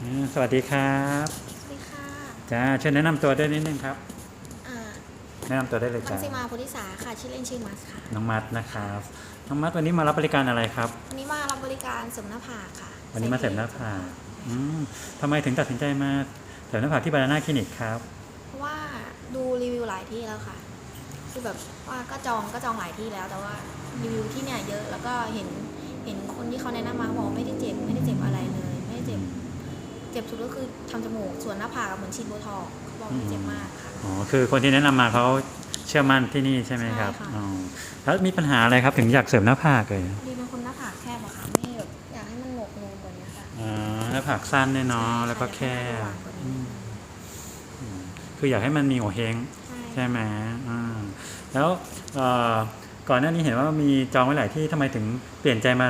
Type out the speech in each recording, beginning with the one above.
อืมสวัสดีครับสวัสดีค่ะจ้าเชิญแนะนำตัวได้วยนิดนึงครับอ่าแนะนำตัวได้เลยมัจ้างสิมาโพธิสาค่ะ ชื่อเล่นชื่อมัสค่ะ น้องมัดนะครับน้องมัดวันนี้มารับบริการอะไรครับ วันนี้มารับบริการเสริมหน้าผากค่ะวันนี้มาเสริมหน้าผาก อืมทำไมถึงตัดสินใจมาเสริมหน้าผากที่บานาน่าคลินิกครับ เพราะว่าดูรีวิวหลายที่แล้วค่ะ คือแบบว่าก็จองก็จองหลายที่แล้ว แต่ว่ารีวิวที่เนี่ยเยอะ แล้วก็เห็นเห็นคนที่เขาแนะนำมาเขาบอกว่าไม่ได้ เจ็บสุดก็คือทำจมูก ส่วนหน้าผากอะเหมือนฉีดโบท็อกซ์เขาบอกไม่เจ็บมากค่ะอ๋อคือคนที่แนะนำมาเขาเชื่อมั่นที่นี่ใช่ไหมครับใช่ค่ะอ๋อแล้วมีปัญหาอะไรครับถึงอยากเสริมหน้าผากเลยดีเป็นคนหน้าผากแคบอะค่ะไม่แบบอยากให้มันโหนกนูนกว่านี้ค่ะอ๋อหน้าผากสั้นเนี่ยเนาะแล้วก็แคบอืมอืมคืออยากให้มันมีหัวเฮงใช่ใช่ไหมอ่าแล้วเอ่อก่อนหน้านี้เห็นว่ามีจองไว้หลายที่ทำไมถึงเปลี่ยนใจมา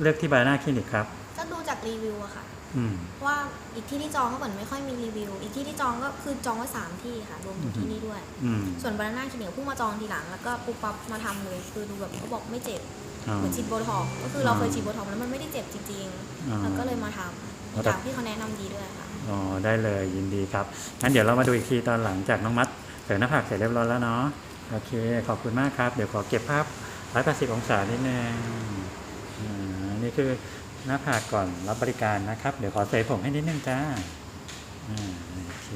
เลือกที่บานาน่าคลินิกครับ ก็ดูจากรีวิวอะค่ะอืม ว่าอีกที่ที่จองก็เหมือนไม่ค่อยมีรีวิว อีกที่ที่จองก็คือจองไว้สามที่ค่ะรวมถึงที่นี่ด้วยอืมส่วนบานาน่าคลินิกเพิ่งมาจองทีหลังแล้วก็ปุ๊บปั๊บมาทำเลยคือดูแบบเขาบอกไม่เจ็บอ๋อเหมือนฉีดโบท็อกซ์ก็คือเราเคยฉีดโบท็อกซ์แล้วมันไม่ได้เจ็บจริงอ๋อๆแล้วก็เลยมาทอ๋อำแต่ตามที่เขาแนะนำดีด้วยค่ะอ๋อได้เลยยินดีครับงั้นเดี๋ยวเรามาดูอีกทีตอนหลังจากน้องมัดเสริมหน้าผากเสร็จเรียบร้อยแล้วเนาะโอเค ขอบคุณมากครับ เดี๋ยวขอเก็บภาพ180องศานิดนึงอ่านี่คือ หน้าผากก่อนรับบริการนะครับ เดี๋ยวขอเซยผมให้นิดนึงจ้าอ่าโอเค